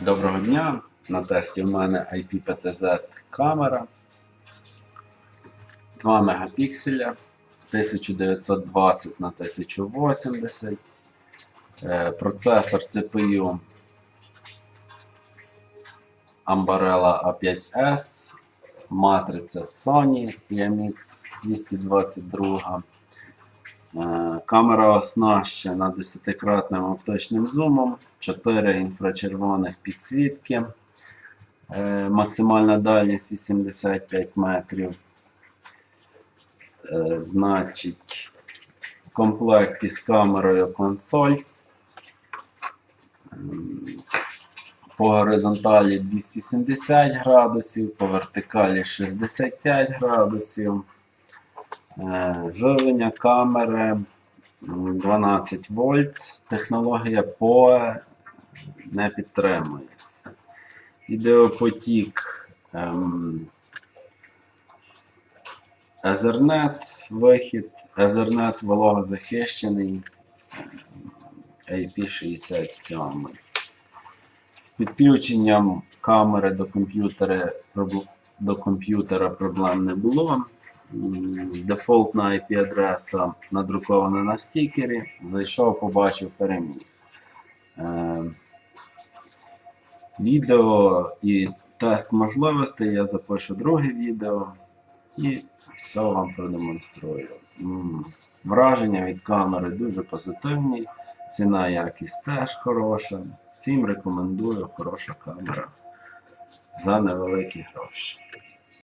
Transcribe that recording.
Доброго дня! На тесті в мене IP-PTZ камера. 2 мегапікселя. 1920 на 1080 Е, Процесор CPU Ambarella A5S, матриця Sony EMX 222. Е, Камера оснащена 10-кратним оптичним зумом, 4 інфрачервоних підсвітки, Е, максимальна дальність 85 метрів. Е, Значить, в комплекті з камерою консоль. По горизонталі 270 градусів, по вертикалі 65 градусів. Е, Живлення камери 12 вольт. Технологія POE не підтримується. Ідеопотік ем, Ethernet вихід, Ethernet вологозахищений IP67. З підключенням камери до комп'ютера, до комп'ютера проблем не було. Дефолтна IP-адреса надрукована на стікері. Зайшов, побачив, переміг. Е, Відео і тест можливостей я запишу друге відео і все вам продемонструю. Враження від камери дуже позитивні, ціна якість теж хороша. Всім рекомендую хороша камера за невеликі гроші.